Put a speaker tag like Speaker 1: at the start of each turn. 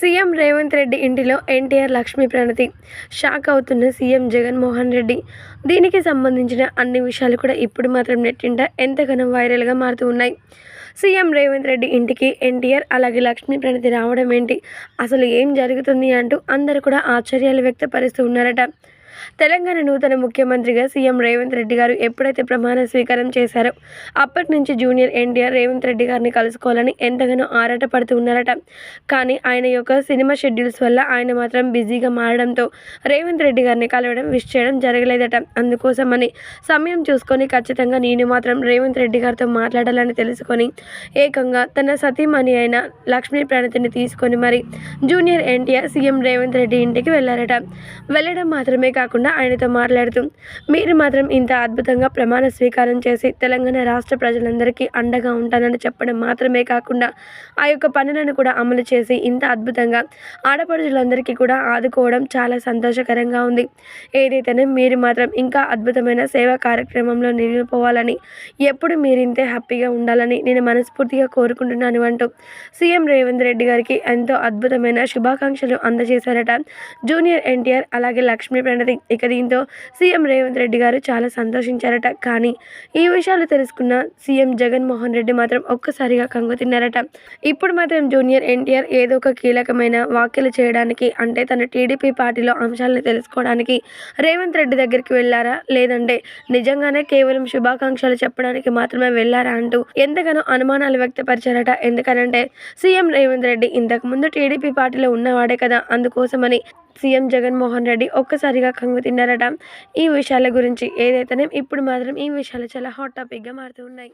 Speaker 1: CM Revanth Reddy ఇంటిలో NTR Lakshmi Pranathi. Shock అవుతున్న CM Jaganmohan Reddy. దీనికి సంబంధించిన అన్ని విషయాలు కూడా ఇప్పుడు మాత్రం నెట్టింట ఎంతగానో వైరల్గా మారుతూ ఉన్నాయి. సీఎం రేవంత్ రెడ్డి ఇంటికి ఎన్టీఆర్ అలాగే లక్ష్మీ ప్రణతి రావడం ఏంటి? అసలు ఏం జరుగుతుంది అంటూ అందరూ కూడా ఆశ్చర్యాలు వ్యక్తపరుస్తూ ఉన్నారట. తెలంగాణ నూతన ముఖ్యమంత్రిగా సీఎం రేవంత్ రెడ్డి గారు ఎప్పుడైతే ప్రమాణ స్వీకారం చేశారో అప్పటి నుంచి జూనియర్ ఎన్టీఆర్ రేవంత్ రెడ్డి గారిని కలుసుకోవాలని ఎంతగానో ఆరాట ఉన్నారట. కానీ ఆయన యొక్క సినిమా షెడ్యూల్స్ వల్ల ఆయన మాత్రం బిజీగా మారడంతో రేవంత్ రెడ్డి గారిని కలవడం విష్ చేయడం జరగలేదట. అందుకోసమని సమయం చూసుకొని ఖచ్చితంగా నేను మాత్రం రేవంత్ రెడ్డి గారితో మాట్లాడాలని తెలుసుకొని ఏకంగా తన సతీమణి అయిన లక్ష్మీ ప్రణతిని తీసుకొని మరి junior NTR CM Revanth Reddy ఇంటికి వెళ్ళారట వెళ్ళడం మాత్రమే కాకుండా ఆయనతో మాట్లాడుతూ మీరు మాత్రం ఇంత అద్భుతంగా ప్రమాణ స్వీకారం చేసి తెలంగాణ రాష్ట్ర ప్రజలందరికీ అండగా ఉంటానని చెప్పడం మాత్రమే కాకుండా ఆ యొక్క పనులను కూడా అమలు చేసి ఇంత అద్భుతంగా ఆడపడుచులందరికీ కూడా ఆదుకోవడం చాలా సంతోషకరంగా ఉంది. ఏదైతేనే మీరు మాత్రం ఇంకా అద్భుతమైన సేవా కార్యక్రమంలో నిలిపోవాలని ఎప్పుడు మీరు ఇంతే హ్యాపీగా ఉండాలని నేను మనస్ఫూర్తిగా కోరుకుంటున్నాను అంటూ సీఎం రేవంత్ రెడ్డి గారికి ఎంతో అద్భుతమైన శుభాకాంక్షలు అందజేశారట. జూనియర్ ఎన్టీఆర్ అలాగే లక్ష్మీ ప్రణతి ఇక దీంతో సీఎం రేవంత్ రెడ్డి గారు చాలా సంతోషించారట. కానీ ఈ విషయాలు తెలుసుకున్న సీఎం జగన్మోహన్ రెడ్డి మాత్రం ఒక్కసారిగా కంగు తిన్నారట. ఇప్పుడు మాత్రం జూనియర్ ఎన్టీఆర్ ఏదో ఒక కీలకమైన వ్యాఖ్యలు చేయడానికి అంటే తన టీడీపీ పార్టీలో అంశాలను తెలుసుకోవడానికి రేవంత్ రెడ్డి దగ్గరికి వెళ్ళారా లేదంటే నిజంగానే కేవలం శుభాకాంక్షలు చెప్పడానికి మాత్రమే వెళ్ళారా అంటూ ఎంతగానో అనుమానాలు వ్యక్తపరిచారట. ఎందుకనంటే సీఎం రేవంత్ రెడ్డి ఇంతకుముందు టీడీపీ పార్టీలో ఉన్నవాడే కదా అందుకోసమని సీఎం జగన్మోహన్ రెడ్డి ఒక్కసారిగా కంగు తిన్నారట. ఈ విషయాల గురించి ఏదైతేనే ఇప్పుడు మాత్రం ఈ విషయాలు చాలా హాట్ టాపిక్గా మారుతూ ఉన్నాయి.